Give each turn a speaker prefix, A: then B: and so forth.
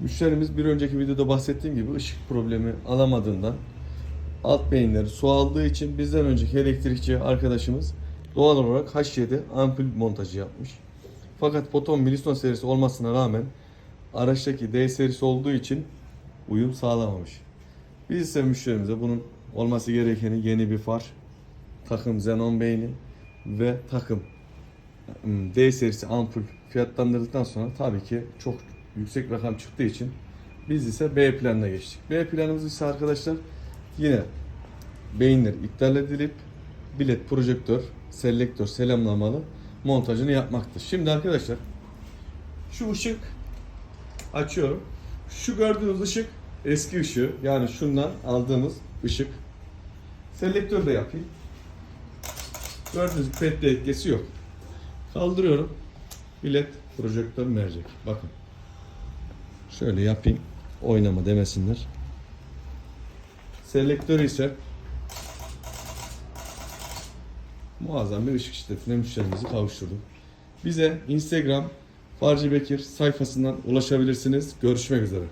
A: Müşterimiz bir önceki videoda bahsettiğim gibi ışık problemi alamadığından alt beyinleri su aldığı için bizden önceki elektrikçi arkadaşımız doğal olarak H7 ampul montajı yapmış. Fakat Poton Miliston serisi olmasına rağmen araçtaki D serisi olduğu için uyum sağlamamış. Biz ise müşterimize bunun olması gerekeni yeni bir far, takım xenon beyni ve takım ım, D serisi ampul fiyatlandırdıktan sonra tabii ki çok yüksek rakam çıktığı için biz ise B planına geçtik. B planımız ise arkadaşlar yine beyinler iptal edilip bilet, projektör, selektör, selamlamalı montajını yapmaktır. Şimdi arkadaşlar şu ışık açıyorum. Şu gördüğünüz ışık eski ışığı yani şundan aldığımız ışık. Selektör de yapayım. Gördüğünüz pet etkisi yok. Kaldırıyorum. Bilet, projektör, mercek. Bakın. Şöyle yapayım. Oynama demesinler. Selektör ise muazzam bir ışık şiddetine müşterimizi kavuşturduk. Bize Instagram Farcı Bekir sayfasından ulaşabilirsiniz. Görüşmek üzere.